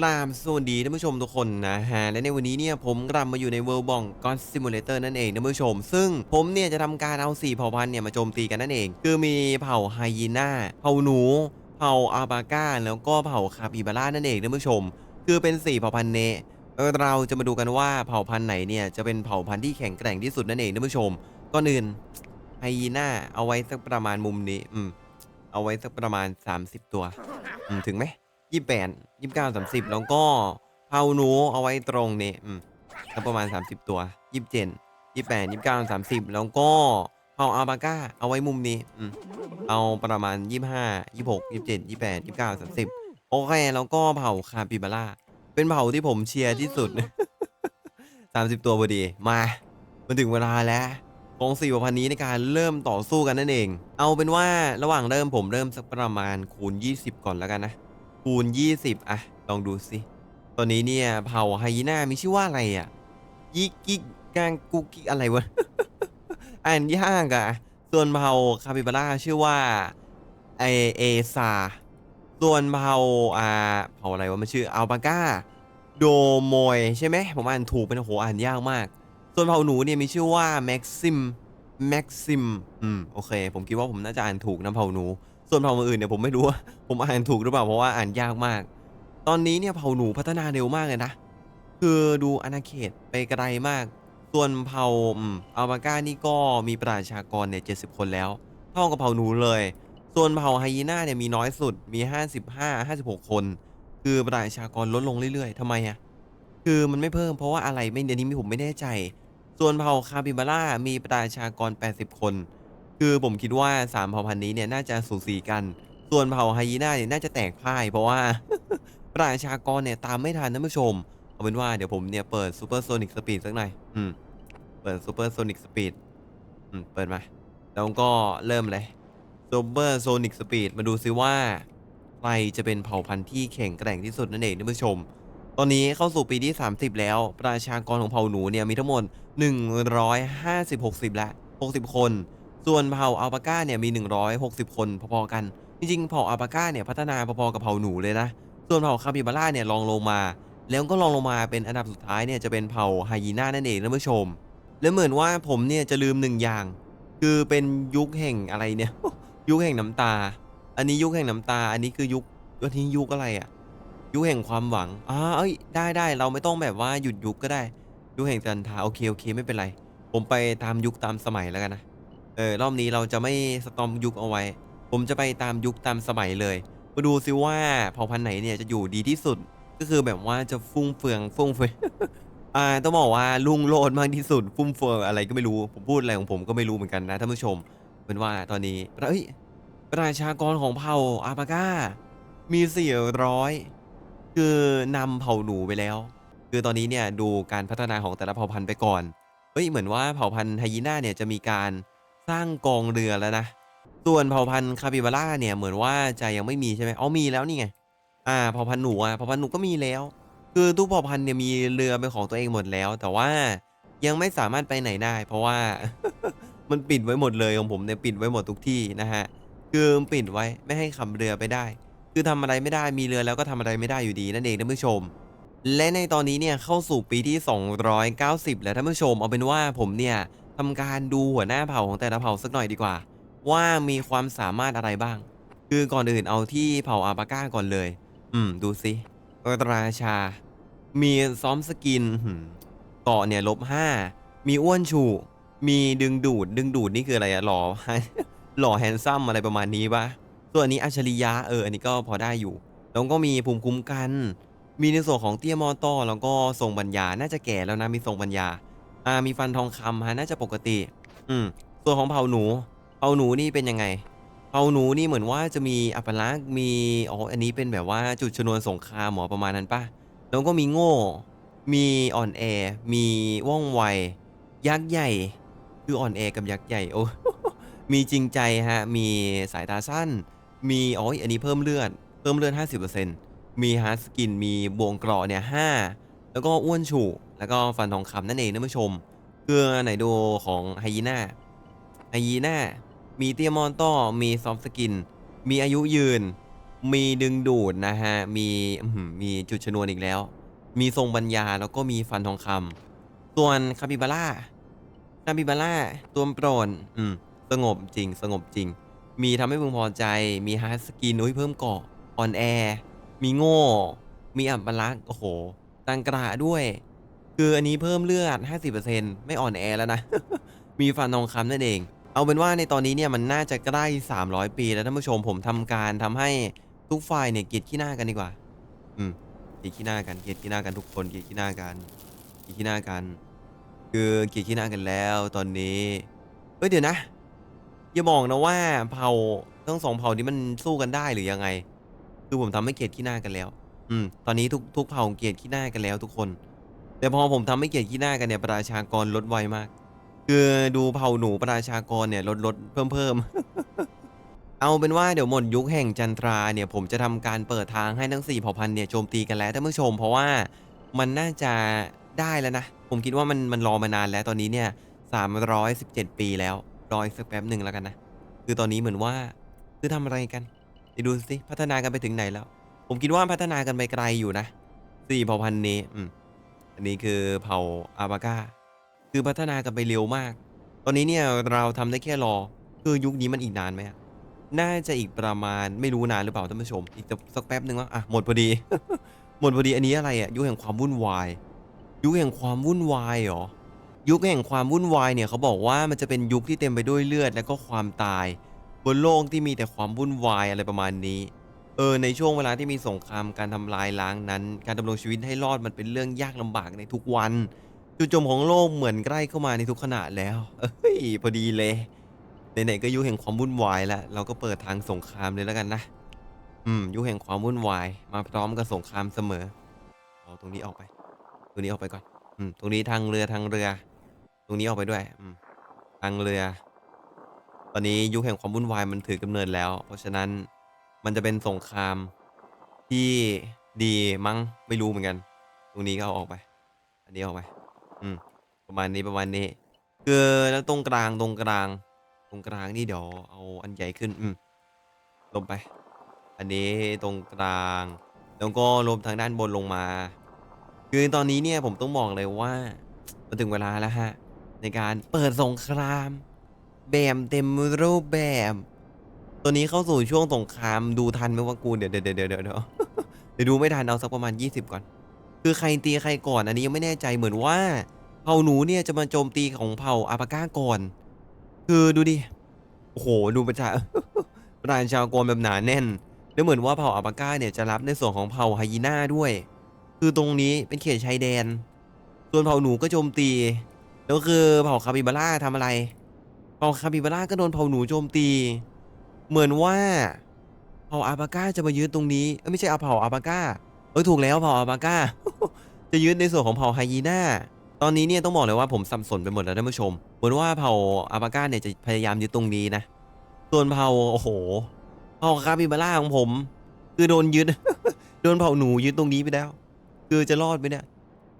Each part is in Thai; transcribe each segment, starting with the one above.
กราบสวัสดีท่านผู้ชมทุกคนนะฮะและในวันนี้เนี่ยผมกลับมาอยู่ใน World b o n g God Simulator นั่นเองท่านผู้ชม ซึ่งผมเนี่ยจะทำการเอา 4 เผ่าพันธุ์เนี่ยมาโจมตีกันนั่นเอง คือมีเผ่าไฮยีน่าเผ่าหนู เผ่าอาบาก้า แล้วก็เผ่าคาปิบาร่านั่นเองท่านผู้ชม คือเป็น 4 เผ่าพันธุ์เนเออเราจะมาดูกันว่าเผ่าพันธุ์ไหนเนี่ยจะเป็นเผ่าพันธุ์ที่แข็งแกร่งที่สุดนั่นเองท่านผู้ชมก่อนอื่นไฮยีน่าเอาไว้สักประมาณมุมนี้อืมเอาไว้สักประมาณ 30 ตัวอืมถึงไหม ยี่แปดยี่เก้าสามสิบแล้วก็เผาหนูเอาไว้ตรงนี้อืมสักประมาณ30ตัวยี่สิบเจ็ดยี่แปดยี่เก้าสามสิบแล้วก็เผาอาบาก้าเอาไว้มุมนี้อืมเอาประมาณยี่ห้ายี่หกยี่เจ็ดยี่แปดยี่เก้าสามสิบโอเคแล้วก็เผาคาปิบาร่าเป็นเผ่าที่ผมเชียร์ที่สุดสามสิบตัวพอดีมามันถึงเวลาแล้วกองสี่พันนี้ในการเริ่มต่อสู้กันนั่นเอง เอาเป็นว่าระหว่างเริ่มผมเริ่มสักประมาณคูณ 20 ก่อนแล้วกันนะ คูณ 20 อะ ลองดูสิตอนนี้เนี่ย เผ่าไฮยีน่ามีชื่อว่าอะไรอะยิกกิกกางกุกิกอะไรวะ อ่านยากอะ ส่วนเผ่าคาปิบาร่าชื่อว่าไอเอซาส่วนเผ่าอ่าเผ่าอะไรวะมันชื่ออัลปาก้าโดโมยใช่ไหมผมอ่านถูกเป็นโอ้โหอ่านยากมาก ส่วนเผ่าหนูเนี่ยมีชื่อว่าแม็กซิม แม็กซิมอืมโอเค ผมคิดว่าผมน่าจะอ่านถูกนะเผ่าหนู ส่วนเผ่าอื่นเนี่ยผมไม่รู้ว่าผมอ่านถูกหรือเปล่าเพราะว่าอ่านยากมาก ตอนนี้เนี่ยเผ่าหนูพัฒนาเร็วมากเลยนะ คือดูอาณาเขตไปไกลมาก ส่วนเผ่าอัลปาก้านี่ก็มีประชากรเนี่ยเจ็คนแล้ว เท่ากับเผ่าหนูเลย ส่วนเผ่าไฮยีน่าเนี่ยมีน้อยสุดมี 55 56 คน คือประชากรลดลงเรื่อยๆทำไมอะคือมันไม่เพิ่มเพราะว่าอะไรไม่เดี๋ยวนี้ผมไม่แน่ใจ ส่วนเผ่าคาปิบาร่ามีประชากร 80 คน คือผมคิดว่า 3 เผ่าพันธุ์นี้เนี่ยน่าจะสูสีกัน ส่วนเผ่าไฮยีน่าเนี่ยน่าจะแตกพ่าย เพราะว่า ประชากรเนี่ยตามไม่ทันท่านผู้ชม เอาเป็นว่าเดี๋ยวผมเนี่ยเปิดซูเปอร์โซนิกสปีดสักหน่อย อืม เปิดซูเปอร์โซนิกสปีด อืม เปิดมา แล้วก็เริ่มเลยซูเปอร์โซนิกสปีดมาดูซิว่า ใครจะเป็นเผ่าพันธุ์ที่แข็งแกร่งที่สุดนั่นเองท่านผู้ชม ตอนนี้เข้าสู่ปีที่ 30 แล้ว ประชากรของเผ่าหนูเนี่ยมีทั้งหมด 150 60 ละ 60 คน ส่วนเผ่าอัลปาก้าเนี่ยมี 160 คนพอๆกัน จริงๆ เผ่าอัลปาก้าเนี่ยพัฒนาพอๆกับเผ่าหนูเลยนะ ส่วนเผ่าคาปิบาร่าเนี่ยลองลงมา แล้วก็ลองลงมาเป็นอันดับสุดท้ายเนี่ยจะเป็นเผ่าไฮยีน่านั่นเองท่านผู้ชม และเหมือนว่าผมเนี่ยจะลืมหนึ่งอย่าง คือเป็นยุคแห่งอะไรเนี่ย ยุคแห่งน้ำตา อันนี้ยุคแห่งน้ำตา อันนี้คือยุคอันนี้ยุคอะไรอะ ยุคแห่งความหวังอ่าเอ้ยได้ได้เราไม่ต้องแบบว่าหยุดยุคก็ได้ ยุคแห่งจันทาโอเคโอเคไม่เป็นไร ผมไปตามยุคตามสมัยแล้วกันนะเออรอบนี้เราจะไม่สตอมยุคเอาไว้ ผมจะไปตามยุคตามสมัยเลยมาดูซิว่าเผ่าพันธุ์ไหนเนี่ยจะอยู่ดีที่สุด ก็คือแบบว่าจะฟุ้งเฟืองฟุ้งเฟืองอ่าต้องบอกว่าลุงโลดมากที่สุด ฟุ่มเฟืองอะไรก็ไม่รู้ผมพูดอะไรของผมก็ไม่รู้เหมือนกันนะท่านผู้ชมเป็นว่าตอนนี้เอ้ยประชากรของเผ่าอาปาก้ามี 400 คือนำเผ่าหนูไปแล้ว คือตอนนี้เนี่ยดูการพัฒนาของแต่ละเผ่าพันธุ์ไปก่อน เฮ้ย เหมือนว่าเผ่าพันธุ์ไฮยีน่าเนี่ยจะมีการสร้างกองเรือแล้วนะ ส่วนเผ่าพันธุ์คาปิบาร่าเนี่ยเหมือนว่าจะยังไม่มีใช่ไหมอ๋อมีแล้วนี่ไง อ่า เผ่าพันธุ์หนูอะ เผ่าพันธุ์หนูก็มีแล้ว คือทุกเผ่าพันธุ์เนี่ยมีเรือเป็นของตัวเองหมดแล้ว แต่ว่ายังไม่สามารถไปไหนได้ เพราะว่ามันปิดไว้หมดเลยของผมเนี่ยปิดไว้หมดทุกที่นะฮะ คือปิดไว้ไม่ให้ขับเรือไปได้ คือทำอะไรไม่ได้มีเรือแล้วก็ทำอะไรไม่ได้อยู่ดีนั่นเองท่านผู้ชม และในตอนนี้เนี่ยเข้าสู่ปีที่ 290 แล้วท่านผู้ชมเอาเป็นว่าผมเนี่ยทำการดูหัวหน้าเผ่าของแต่ละเผ่าสักหน่อยดีกว่า ว่ามีความสามารถอะไรบ้าง คือก่อนอื่นเอาที่เผ่าอาปาก้าก่อนเลย อืม ดูสิราชา มีซ้อมสกินเกาะเนี่ยลบห้ามีอ้วนชูมีดึงดูด ดึงดูดนี่คืออะไรอะหล่อหล่อแฮนซัมอะไรประมาณนี้ปะ ส่วนอันนี้อัจฉริยะเอออันนี้ก็พอได้อยู่ แล้วก็มีภูมิคุ้มกัน มีในส่วนของเตี้ยมอต้อแล้วก็ทรงปัญญา น่าจะแก่แล้วนะมีทรงปัญญา อ่ามีฟันทองคำฮะน่าจะปกติ อืมส่วนของเผ่าหนู เผ่าหนูนี่เป็นยังไง เผ่าหนูนี่เหมือนว่าจะมีอัปลักษณ์มีอ๋ออันนี้เป็นแบบว่าจุดชนวนสงครามหมอประมาณนั้นปะแล้วก็มีโง่ มีอ่อนแอ มีว่องไว ยักษ์ใหญ่ คืออ่อนแอกับยักษ์ใหญ่โอ้มีจริงใจฮะ มีสายตาสั้น มีอ๋ออันนี้เพิ่มเลือด เพิ่มเลือด 50%มีฮาร์ดสกิน มีบวงกราะเนี่ยห้าแล้วก็อ้วนฉู่แล้วก็ฟันทองคำนั่นเองท่านผู้ชมคือไหนดูของไฮยีน่าไฮยีน่ามีเตียมอนต้อมีซอฟสกิน มีอายุยืน มีดึงดูดนะฮะ มีมีจุดชนวนอีกแล้ว มีทรงปัญญาแล้วก็มีฟันทองคำส่วนคาปิบาร่าคาปิบาร่าตัวโปรดอืมสงบจริง สงบจริง มีทำให้พึงพอใจ มีฮาร์ดสกินอุ้ยเพิ่มเกาะออนแอร์มีโง่ มีอัปลักษ์โอ้โหตังกระด้วย คืออันนี้เพิ่มเลือด 50%ไม่อ่อนแอแล้วนะ มีฟันทองคำนั่นเอง เอาเป็นว่าในตอนนี้เนี่ยมันน่าจะใกล้ 300 ปีแล้วท่านผู้ชมผมทำการทำให้ทุกฝ่ายเนี่ยเกลียดขี้หน้ากันดีกว่า อืมเกลียดขี้หน้ากันเกลียดขี้หน้ากันทุกคนเกลียดขี้หน้ากันเกลียดขี้หน้ากัน คือเกลียดขี้หน้ากันแล้ว ตอนนี้เอ้ยเดี๋ยวนะ อย่าบอกนะว่าเผ่าทั้งสองเผ่านี้มันสู้กันได้หรือยังไง คือผมทำให้เกียดขี้หน้ากันแล้ว อืม ตอนนี้ทุกทุกเผ่าเกียดขี้หน้ากันแล้วทุกคน แต่พอผมทำให้เกียดขี้หน้ากันเนี่ยประชากรลดไวมาก คือดูเผ่าหนูประชากรเนี่ยลดลดเพิ่มเพิ่มเอาเป็นว่าเดี๋ยวหมดยุคแห่งจันทราเนี่ยผมจะทำการเปิดทางให้ทั้ง4เผ่าพันธุ์เนี่ยโจมตีกันแล้วท่านผู้ชม เพราะว่ามันน่าจะได้แล้วนะ ผมคิดว่ามันมันรอมานานแล้วตอนนี้เนี่ย317 ปีแล้ว รออีกสักแป๊บหนึ่งแล้วกันนะ คือตอนนี้เหมือนว่าคือทำอะไรกันไปดูสิพัฒนากันไปถึงไหนแล้ว ผมคิดว่าพัฒนากันไปไกลอยู่นะสี่เผ่าพันธุ์นี้อืมอันนี้คือเผ่าอาบาก้าคือพัฒนากันไปเร็วมาก ตอนนี้เนี่ยเราทำได้แค่รอ คือยุคนี้มันอีกนานไหมน่าจะอีกประมาณไม่รู้นานหรือเปล่าท่านผู้ชม อีกสักแป๊บหนึ่งว่าอะหมดพอดี หมดพอดีอันนี้อะไรอะยุคแห่งความวุ่นวาย ยุคแห่งความวุ่นวายเหรอ ยุคแห่งความวุ่นวายเนี่ยเขาบอกว่ามันจะเป็นยุคที่เต็มไปด้วยเลือดและก็ความตาย บนโลกที่มีแต่ความวุ่นวายอะไรประมาณนี้ เออในช่วงเวลาที่มีสงครามการทำลายล้างนั้น การดำรงชีวิตให้รอดมันเป็นเรื่องยากลำบากในทุกวัน จุดจมของโลกเหมือนใกล้เข้ามาในทุกขณะแล้วเอ้ยพอดีเลยไหนๆก็ยุคแห่งความวุ่นวายแล้วเราก็เปิดทางสงครามเลยแล้วกันนะ อืมยุคแห่งความวุ่นวาย มาพร้อมกับสงครามเสมอเอาตรงนี้ออกไป ตรงนี้ออกไปก่อน อืมตรงนี้ทางเรือทางเรือ ตรงนี้ออกไปด้วยอืมทางเรือ ตอนนี้ยุคแห่งความวุ่นวายมันถือกำเนิดแล้ว เพราะฉะนั้นมันจะเป็นสงครามที่ดีมั้งไม่รู้เหมือนกัน ตรงนี้ก็เอาออกไป อันนี้ออกไป อืม ประมาณนี้ประมาณนี้คือแล้วตรงกลางตรงกลาง ตรงกลางนี่เดี๋ยวเอาอันใหญ่ขึ้น อืมลงไป อันนี้ตรงกลางแล้วก็ลมทางด้านบนลงมา คือตอนนี้เนี่ยผมต้องบอกเลยว่ามันถึงเวลาแล้วฮะ ในการเปิดสงคราม แบบเต็มรูปแบบ ตัวนี้เข้าสู่ช่วงสงครามดูทันไหมว่ากูเดี๋ยวเดี๋ยวเดี๋ยวเดี๋ยวเดี๋ยวดูไม่ทันเอาสักประมาณ 20 ก่อน คือใครตีใครก่อน อันนี้ยังไม่แน่ใจเหมือนว่าเผ่าหนูเนี่ยจะมาโจมตีของเผ่าอาปาก้าก่อน คือดูดิโอ้โหดูประชาประชาวกรแบบหนาแน่นแล้วเหมือนว่าเผ่าอาปาก้าเนี่ยจะรับในส่วนของเผ่าไฮยีน่าด้วย คือตรงนี้เป็นเขตชายแดน ส่วนเผ่าหนูก็โจมตี แล้วคือเผ่าคาปิบาร่าทำอะไร เผ่าคาปิบาร่าก็โดนเผ่าหนูโจมตี เหมือนว่า เผ่าอาปาก้าจะมายึดตรงนี้เอ้ยไม่ใช่อาเผ่าอาปาก้า เออถูกแล้วเผ่าอาปาก้า จะยึดในส่วนของเผ่าไฮยีน่า ตอนนี้เนี่ยต้องบอกเลยว่าผมสับสนไปหมดแล้วท่านผู้ชม เหมือนว่าเผ่าอาปาก้าเนี่ยจะพยายามยึดตรงนี้นะ ส่วนเผ่าโอ้โห เผ่าคาปิบาร่าของผม คือโดนยึด โดนเผ่าหนูยึดตรงนี้ไปแล้ว คือจะรอดไหมเนี่ย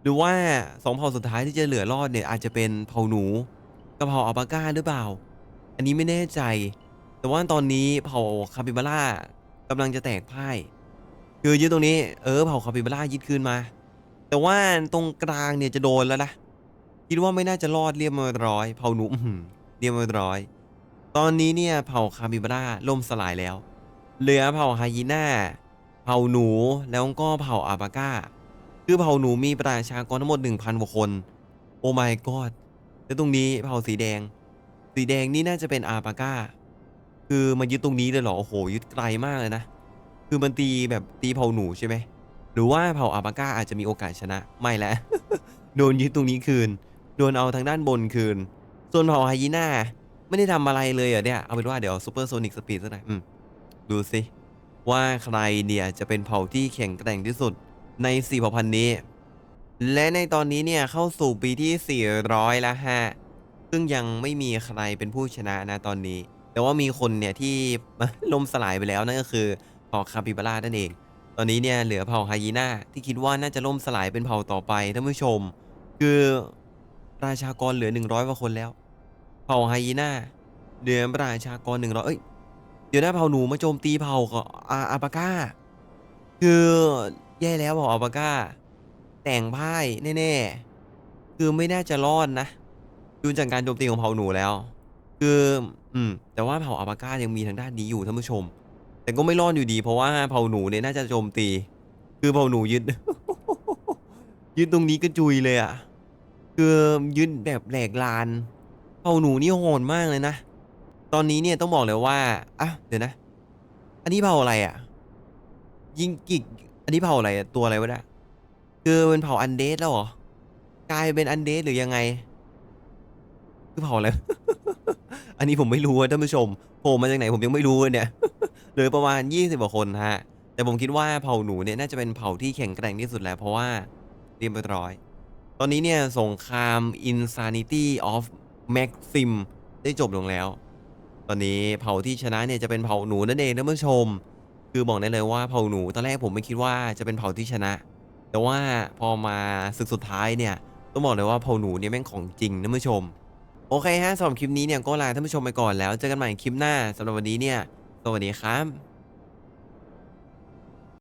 หรือว่าสองเผ่าสุดท้ายที่จะเหลือรอดเนี่ยอาจจะเป็นเผ่าหนูกับเผ่าอัลปาก้าหรือเปล่า อันนี้ไม่แน่ใจ แต่ว่าตอนนี้เผ่าคาปิบาร่ากำลังจะแตกพ่าย คือยึดตรงนี้เออเผ่าคาปิบาร่ายึดคืนมา แต่ว่าตรงกลางเนี่ยจะโดนแล้วนะคิดว่าไม่น่าจะรอดเรียบร้อยเผ่าหนูเรียบร้อย ตอนนี้เนี่ยเผ่าคาปิบาร่าล่มสลายแล้ว เหลือเผ่าไฮยีน่า เผ่าหนูแล้วก็เผ่าอาปาก้า คือเผ่าหนูมีประชากรทั้งหมด 1,000กว่าคน โอ้ my god แล้วตรงนี้เผ่าสีแดง สีแดงนี่น่าจะเป็นอาปาก้า คือมายึดตรงนี้เลยเหรอ โอ้โห ยึดไกลมากเลยนะ คือมันตีแบบตีเผ่าหนูใช่ไหม หรือว่าเผ่าอาปาก้าอาจจะมีโอกาสชนะ ไม่แล้ว โดนยึดตรงนี้คืน โดนเอาทางด้านบนคืน ส่วนเผ่าไฮยีน่าไม่ได้ทำอะไรเลยเหรอเนี่ย เอาเป็นว่าเดี๋ยวซูเปอร์โซนิกสปีดสักหน่อยดูสิว่าใครเนี่ยจะเป็นเผ่าที่แข็งแกร่งที่สุด ใน4เผ่าพันธุ์นี้ และในตอนนี้เนี่ยเข้าสู่ปีที่ 400 แล้วฮะ ซึ่งยังไม่มีใครเป็นผู้ชนะนะตอนนี้ แต่ว่ามีคนเนี่ยที่ล่มสลายไปแล้วนั่นก็คือเผ่าคาปิบาร่านั่นเอง ตอนนี้เนี่ยเหลือเผ่าไฮยีน่าที่คิดว่าน่าจะล่มสลายเป็นเผ่าต่อไปท่านผู้ชม คือระชากรเหลือ 100กว่าคนแล้ว เผ่าไฮยีน่าเหลือประชากร 100 เอ้ยเดี๋ยวหนะเผ่าหนูมาโจมตีเผ่าอาอาปาก้า คือ แย่แล้วเผ่าอาปาก้า แต่งพ่ายแน่ๆ คือไม่น่าจะรอดนะดูจากการโจมตีของเผ่าหนูแล้ว คืออืมแต่ว่าเผ่าอาปาก้ายังมีทางด้านนี้อยู่ท่านผู้ชม แต่ก็ไม่รอดอยู่ดีเพราะว่าเผ่าหนูเนี่ยน่าจะโจมตี คือเผ่าหนูยึด ยึดตรงนี้ก็จุยเลยอะคือยึดแบบแหลกลานเผ่าหนูนี่โหดมากเลยนะ ตอนนี้เนี่ยต้องบอกเลยว่าอะเดี๋ยวนะ อันนี้เผ่าอะไรอะ ยิงกิก อันนี้เผ่าอะไรตัวอะไรวะเนี่ยคือเป็นเผ่าอันเดสแล้วเหรอกลายเป็นอันเดสหรือยังไง คือเผ่าอะไร อันนี้ผมไม่รู้ท่านผู้ชมโผล่มาจากไหนผมยังไม่รู้เลยเนี่ย เหลือประมาณ20กว่าคนฮะ แต่ผมคิดว่าเผ่าหนูเนี่ยน่าจะเป็นเผ่าที่แข็งแกร่งที่สุดแล้ว เพราะว่าเรียบร้อย ตอนนี้เนี่ยสงคราม Insanity of Maxim ได้จบลงแล้ว ตอนนี้เผ่าที่ชนะเนี่ยจะเป็นเผ่าหนูนั่นเองท่านผู้ชม คือบอกได้เลยว่าเผ่าหนูตอนแรกผมไม่คิดว่าจะเป็นเผ่าที่ชนะ แต่ว่าพอมาศึกสุดท้ายเนี่ยต้องบอกเลยว่าเผ่าหนูเนี่ยแม่งของจริงท่านผู้ชม โอเคฮะสำหรับคลิปนี้เนี่ยก็ลาท่านผู้ชมไปก่อนแล้วเจอกันใหม่คลิปหน้าสำหรับวันนี้เนี่ยสวัสดีครับ